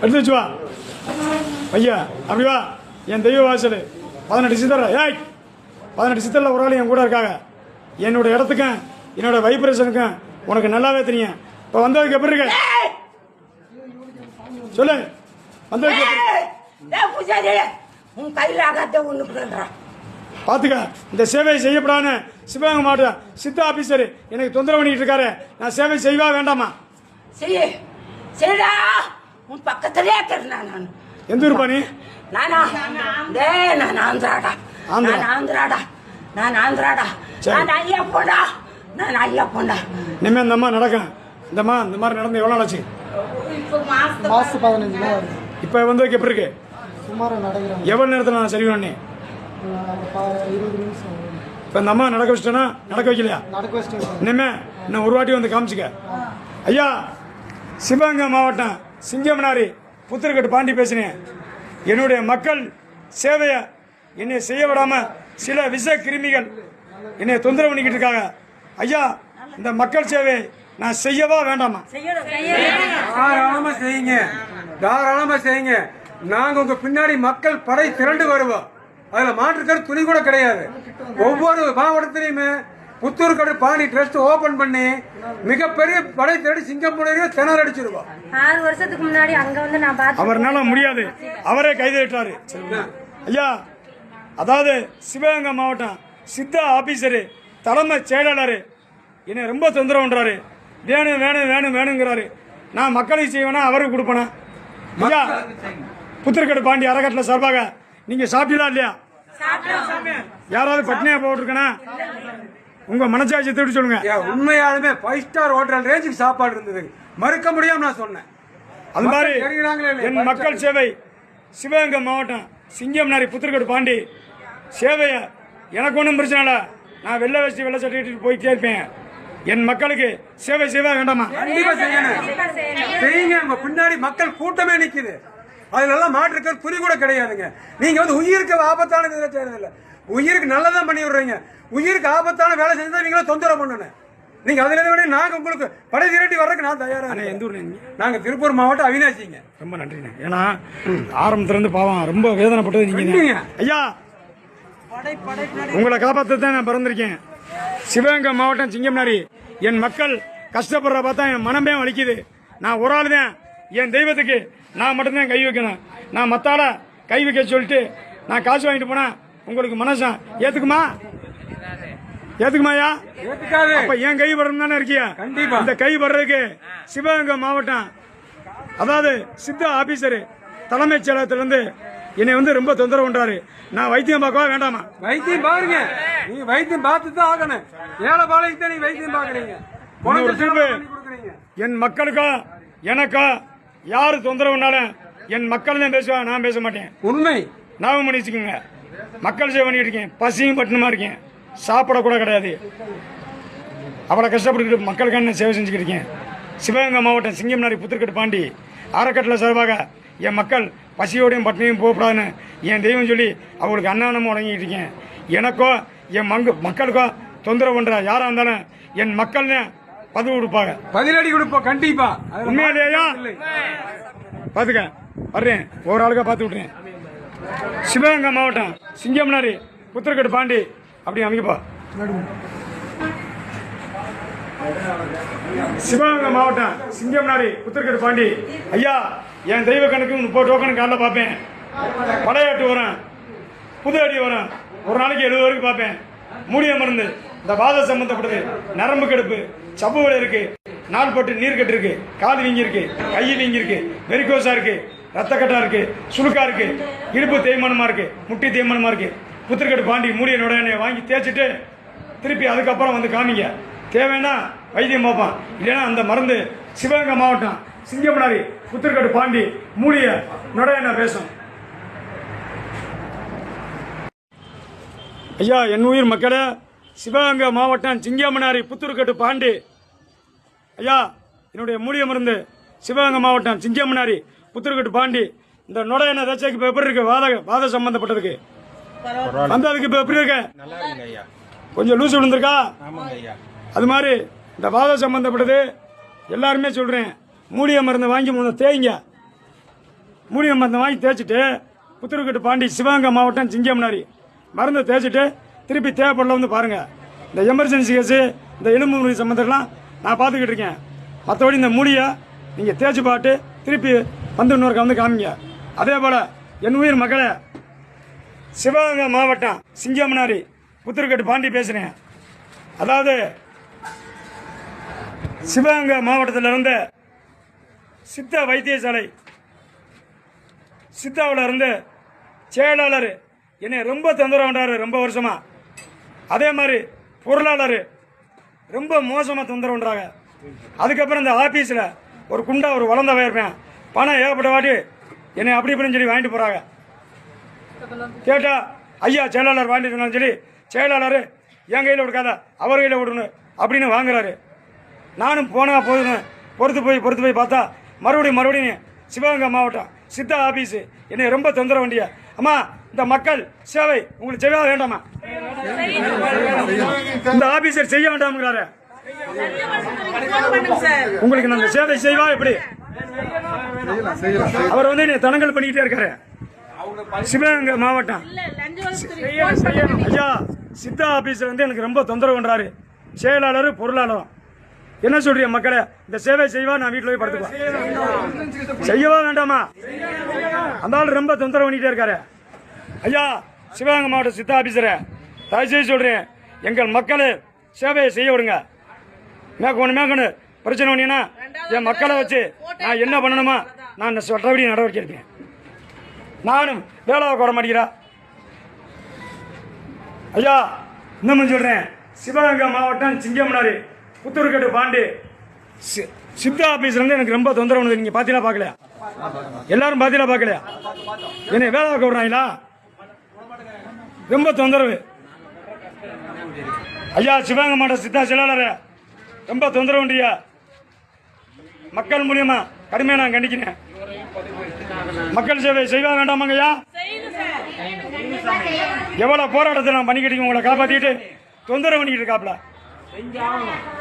எடுத்து வச்சு வா. ஐயா அப்படி வா. என் தெய்வ வாசல். பதினெட்டு சித்தர் ஏய் பதினெட்டு சித்தரில் ஒரு ஆள் என் கூட இருக்காங்க. என்னோட இடத்துக்கும் என்னோட வைப்ரேஷனுக்கும் உனக்கு நல்லாவே தெரியும். இப்போ வந்ததுக்கு எப்படி இருக்கு? சொல்லு. வந்ததுக்கு உன் கையில் ஆகாத ஒன்று பார்த்துக்க இந்த சேவை செய்யப்படான்னு சிவகங்கை மாவட்டம் சித்தா ஆபீசர் எனக்கு தொந்தரவு பண்ணிட்டு இருக்காரு. நான் சேவை செய்வா வேண்டாமா? செய்ய. செய்டா! உன் பக்கத்திலே இருக்கிறேன் நான். எந்த ஊருப்பா நீ நானா? டேய் நான் ஆந்திராடா. ஆந்திரா. நான் ஆந்திராடா. நான் ஆந்திராடா. நான் ஐயா போண்டா நான் ஐயா போண்டா இனிமே இந்த அம்மா நடக்கும் இந்த அம்மா இந்த மாதிரி நடந்து எவ்வளோ நாளாச்சு? மாசம் பதினஞ்சு இப்போ வந்ததுக்கு எப்படி இருக்கு? நடக்கிறேன் எவ்வளோ நேரத்தில் நான் சரி பண்ணி இருபது நிமிஷம் ஆகும். இப்போ இந்த அம்மா நடக்க வச்சுட்டேன்னா நடக்க வைக்கலையா? நடக்க வச்சுட்டு இனிமே இன்னும் ஒரு வாட்டி வந்து காமிச்சுக்க. ஐயா சிவகங்கை மாவட்டம். சிங்கமனாரி புத்திரக்கட்டு பாண்டி பேசினேன் என்னுடைய மக்கள் சேவையை என்னை செய்ய விடாம சில விஷ கிருமிகள் என்னை தொந்தரவு பண்ணிக்கிட்டு இருக்காங்க ஐயா இந்த மக்கள் சேவை நான் செய்யவா வேண்டாமா? தாராளமா செய்யுங்க. தாராளமா செய்யுங்க. நாங்க உங்க பின்னாடி மக்கள் படை திரண்டு வருவோம். அதுல மாற்றுக்கிற துணி கூட கிடையாது. ஒவ்வொரு மாவட்டத்திலையுமே புத்தூர் கடை பாணி ட்ரஸ்ட் ஓபன் பண்ணி மிகப்பெரிய படை திரடி சிங்கப்பூரையும் திணற அடிச்சிருவோம் ஆறு வருஷத்துக்கு முன்னாடி அங்க வந்து நான் பார்த்து அவர்னால முடியாது. அவரே கைதேட்டாரு ஐயா அதாவது சிவகங்கை மாவட்டம் சித்தா ஆபீசரு தலைமை செயலாளர். என்னை ரொம்ப தொந்தரவு பண்றாரு. வேணும் வேணும் வேணும் வேணுங்கிறாரு. நான் மக்களுக்கு செய்வேனா அவருக்கு கொடுப்பேனா? ஐயா புத்திரக்கடு பாண்டி அறக்கட்டளை சார்பாக நீங்க சாப்பிட்டீங்களா இல்லையா? யாராவது பட்னியா போட்டிருக்கனா? உங்க மனசாட்சி திருடி சொல்லுங்க. ஏன், உண்மையாலுமே ஃபைவ் ஸ்டார் ஹோட்டல் ரேஞ்சுக்கு சாப்பாடு இருந்தது. மறுக்க முடியாம நான் சொன்னேன். அது மாதிரி? என் மக்கள் சேவை சிவகங்கை மாவட்டம் சிங்கம்னாரி புத்திரக்கடு பாண்டி. சேவையை எனக்கு ஒன்றும் பிரச்சனை இல்லை. நான் வெள்ளை வேஷ்டி வெள்ளை சட்டை கட்டிட்டு போயிட்டே இருப்பேன் என் மக்களுக்கு சேவை செய்வா வேண்டாமா? கண்டிப்பா செய்யணும். செய்யுங்க உங்க பின்னாடி மக்கள் கூட்டமே நிக்குது. அதுல எல்லாம் மாற்றுக்கிற துணி கூட கிடையாதுங்க. நீங்க வந்து உயிருக்கு ஆபத்தான இதில் செய்யறதில்ல உயிருக்கு நல்லதான் பண்ணி விடுறீங்க. உயிருக்கு ஆபத்தான வேலை செஞ்சா நீங்களும் தொந்தரவு பண்ணணும். நீங்க அதுல இருந்து விட நாங்க உங்களுக்கு படை திரட்டி வர்றதுக்கு நான் தயாரா அண்ணே, இருக்கேன். எந்த ஊர் நீங்க? நாங்க திருப்பூர் மாவட்டம் அவினாசிங்க. ரொம்ப நன்றிண்ணே. ஏன்னா ஆரம்பத்துல இருந்து பாவம் ரொம்ப வேதனைப்பட்டது நீங்க நன்றிங்க. ஐயா உங்களை காப்பாற்ற தான் நான் பிறந்திருக்கேன். சிவகங்கை மாவட்டம் சிங்கம்னாரி. என் மக்கள் கஷ்டப்படுற பார்த்தா என் மனமே வலிக்குது. நான் ஒரு ஆள் தான் என் தெய்வத்துக்கு நான் மட்டும்தான் கை வைக்கணும். நான் மத்தால கை வைக்க சொல்லிட்டு நான் காசு வாங்கிட்டு போனா உங்களுக்கு மனசா? ஏத்துக்குமா? ஏத்துக்குமாயா அப்ப என் கை வரணும் தானே இருக்கியா? கண்டிப்பா. இந்த கை வர்றதுக்கு சிவகங்கை மாவட்டம் அதாவது சித்தா ஆபீசர் தலைமைச் செயலகத்திலிருந்து என்னை வந்து ரொம்ப தொந்தரவு பண்றாரு. நான் வைத்தியம் பார்க்கவா வேண்டாமா? வைத்தியம் பாருங்க. நீங்க வைத்தியம் பார்த்து தான் ஆகணும். ஏழை பாலைக்கு தான் நீங்க வைத்தியம் பாக்குறீங்க என் மக்களுக்கோ எனக்கோ யாரு தொந்தரவுனாலும் என் மக்கள் தான் பேசுவா நான் பேச மாட்டேன். உண்மை. ஞாபகம் பண்ணி வச்சுக்கோங்க. மக்கள் சேவை பண்ணிட்டு இருக்கேன். பசியும் பட்டினமா இருக்கேன். சாப்பிட கூட கிடையாது. அவ்வளோ கஷ்டப்பட்டுக்கிட்டு மக்களுக்கான சேவை செஞ்சுக்கிட்டு இருக்கேன். சிவகங்கை மாவட்டம் சிங்கம்னாரி புத்திரக்கட்டு பாண்டி. அறக்கட்டளை சார்பாக என் மக்கள் பசியோடையும் பட்டினியும் போகக்கூடாதுன்னு என் தெய்வம் சொல்லி அவங்களுக்கு அன்னதானமும் வழங்கிட்டு இருக்கேன். எனக்கோ என் மங்கு மக்களுக்கோ தொந்தரவு பண்ணுற யாராக இருந்தாலும் என் மக்கள் பதவி கொடுப்பாங்க. பதிலடி கொடுப்போம் கண்டிப்பா. உண்மையிலேயா இல்லை. பார்த்துக்க வர்றேன். ஒரு ஆளுக்கா பார்த்து விட்றேன் சிவகங்கை மாவட்டம் சிங்கம்னாரி புத்திரக்கட்டு பாண்டி. அப்படி அமைக்கப்பா சிவகங்கை மாவட்டம் சிங்கம்னாரி புத்திரக்கட்டு பாண்டி. ஐயா என் தெய்வ கணக்கு முப்பது டோக்கன் காலைல பார்ப்பேன் படையாட்டு வரேன் புது அடி வரேன் ஒரு நாளைக்கு எழுபது வரைக்கும் பார்ப்பேன் மூலிய மருந்து. இந்த வாத சம்பந்தப்பட்டது. நரம்பு கடுப்பு சப்பு வலை இருக்கு. நாள் பட்டு நீர் கட்டு இருக்கு. காது வீங்கி இருக்கு. கை வீங்கி இருக்கு. வெரிகோசா இருக்கு. ரத்த கட்டா இருக்கு. சுழுக்கா இருக்கு. இடுப்பு தேய்மானமா இருக்கு. முட்டி தேய்மானமா இருக்கு. புத்திரக்கட்டு பாண்டி மூலிய நுழைய வாங்கி தேய்ச்சிட்டு திருப்பி அதுக்கப்புறம் வந்து காமிங்க. தேவைன்னா வைத்தியம் பார்ப்பான். இல்லைன்னா அந்த மருந்து சிவகங்கை மாவட்டம் சிங்கமனாரி புத்திரக்கட்டு பாண்டி மூலிய நுழைய பேசும். ஐயா என் உயிர் மக்களே சிவகங்கை மாவட்டம் சிங்கமனாரி புத்தூர்கட்டு பாண்டி. ஐயா என்னுடைய மூலிகை மருந்து சிவகங்கை மாவட்டம் சிங்கமனாரி புத்தூர்கட்டு பாண்டி. இந்த நுடைய என்ன ஏதாச்சும் இப்போ எப்படி இருக்கு? வாத வாத சம்பந்தப்பட்டதுக்கு. வந்ததுக்கு இப்போ எப்படி இருக்கு? கொஞ்சம் லூசு விழுந்திருக்கா? அது மாதிரி இந்த வாதம் சம்பந்தப்பட்டது எல்லாருமே சொல்கிறேன் மூலிகை மருந்து வாங்கி முதல்ல தேய்ங்க. மூலிகை மருந்து வாங்கி தேய்ச்சிட்டு புத்தூர்கட்டு பாண்டி சிவகங்கை மாவட்டம் சிங்கம்னாரி. மருந்தை தேய்ச்சிட்டு திருப்பி தேவைப்படல வந்து பாருங்கள் இந்த எமர்ஜென்சி கேஸு இந்த எலும்பு முறை சம்மந்தம்லாம் நான் பார்த்துக்கிட்டு இருக்கேன். மற்றபடி இந்த மூலியை நீங்கள் தேய்ச்சி பாட்டு திருப்பி வந்து இன்னொருக்க வந்து காமிங்க. அதே போல் என் உயிர் மக்களை சிவகங்கை மாவட்டம் சிங்கமனாரி புத்திரக்கட்டு பாண்டி பேசுகிறேன் அதாவது சிவகங்கை மாவட்டத்தில் இருந்து சித்த வைத்தியசாலை சித்தாவில் இருந்து செயலாளர் என்னை ரொம்ப தொந்தரவு பண்றாரு ரொம்ப வருஷமாக அதே மாதிரி பொருளாளர் ரொம்ப மோசமாக தொந்தரவுன்றாங்க அதுக்கப்புறம் இந்த ஆஃபீஸில் ஒரு குண்டா ஒரு வளர்ந்த இருப்பேன் பணம் ஏகப்பட்ட வாட்டி என்னை அப்படி இப்படின்னு சொல்லி வாங்கிட்டு போகிறாங்க கேட்டால் ஐயா செயலாளர் வாங்கிட்டு சொன்னாலும் சொல்லி செயலாளர் என் கையில் கொடுக்காத அவர் கையில் விடணும் அப்படின்னு வாங்குறாரு. நானும் போனால் போதுன்னு பொறுத்து போய் பொறுத்து போய் பார்த்தா மறுபடியும் மறுபடியும் சிவகங்கை மாவட்டம் சித்தா ஆஃபீஸு என்னை ரொம்ப தொந்தரவு வேண்டிய அம்மா இந்த மக்கள் சேவை உங்களுக்கு செய்ய வேண்டாமா? இந்த ஆபீசர் செய்ய வேண்டாம்ங்கிறாரு. உங்களுக்கு நாங்க சேவை செய்வா எப்படி? அவர் வந்து என்னை தனங்கள் பண்ணிக்கிட்டே இருக்காரு. சிவகங்கை மாவட்டம். ஐயா சித்தா ஆபீஸ்ல வந்து எனக்கு ரொம்ப தொந்தரவு பண்றாரு. செயலாளர் பொருளாளரும். என்ன சொல்றீங்க மக்களே? இந்த சேவை செய்வா நான் வீட்டுல போய் படுத்துக்குவேன். செய்யவா வேண்டாமா? அந்த ஆள் ரொம்ப தொந்தரவு பண்ணிட்டே இருக்காரு. ஐயா சிவகங்கை மாவட்ட சித்தா ஆபீசரை. தயவுசெய்து சொல்றேன். எங்கள் மக்களே சேவையை செய்ய விடுங்க. மேற்கொண்டு மேற்கொண்டு. பிரச்சனை பண்ணீங்கன்னா என் மக்களை வச்சு நான் என்ன பண்ணணுமா நான் சட்டப்படி நடவடிக்கை எடுப்பேன். நானும் வேலை வர மாட்டேங்கிறா. ஐயா இன்னமும் சொல்றேன். சிவகங்கை மாவட்டம் சிங்கம்னாரு புத்தூர்கட்டு பாண்டி. சி- சித்தா ஆபீஸ்ல இருந்து எனக்கு ரொம்ப தொந்தரவு பண்ணுது. நீங்க பாத்தீங்களா பார்க்கலையா எல்லாரும் பாத்தீங்களா பார்க்கலையா என்னை வேலை பார்க்க விடுறாங்களா ரொம்ப தொந்தரவு. ஐயா சிவகங்கை மாவட்ட சித்தா செயலாளர் ரொம்ப தொந்தரவு உண்டியா? மக்கள் மூலியமா கடுமையா நான் கண்டிக்கிறேன். மக்கள் சேவை செய்வா வேண்டாமாங்க ஐயா? எவ்வளவு போராட்டத்தை நான் பண்ணிக்கிட்டு உங்களை காப்பாத்திட்டு? தொந்தரவு பண்ணிக்கிட்டு இருக்காப்ல.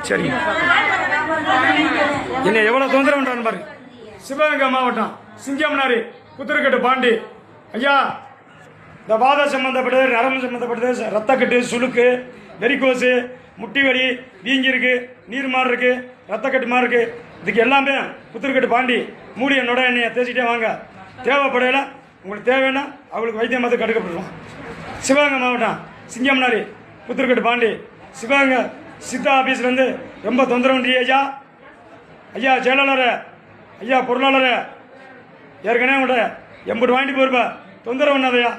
சரி. என்ன எவ்வளவு தொந்தரவு பாரு. பாருங்க சிவகங்கை மாவட்டம் சிங்கம்னாரி குத்துருக்கட்டு பாண்டி. ஐயா இந்த வாதம் சம்மந்தப்பட்டது நரம்பு சம்மந்தப்பட்டது ரத்தக்கட்டு சுளுக்கு வெறிக்கோசு முட்டி வலி வீங்கி இருக்கு நீர் மாறு இருக்கு ரத்தக்கட்டு மாறு இருக்கு. இதுக்கு எல்லாமே புத்தூர்கட்டு பாண்டி மூலிகை நொட எண்ணெயை தேய்ச்சிட்டே வாங்க. தேவைப்படையில உங்களுக்கு தேவைன்னா அவங்களுக்கு வைத்தியம் பார்த்து கடுக்கப்படுறோம் சிவகங்கை மாவட்டம் சிங்கம்னாரி புத்தூர்கட்டு பாண்டி. சிவகங்கை சித்தா ஆஃபீஸ்லேருந்து ரொம்ப தொந்தரவு ஐயா. ஐயா செயலாளர் ஐயா பொருளாளர். ஏற்கனவே உங்கள்கிட்ட எண்பது வாங்கிட்டு போயிருப்பா. தொந்தரவு என்னதையா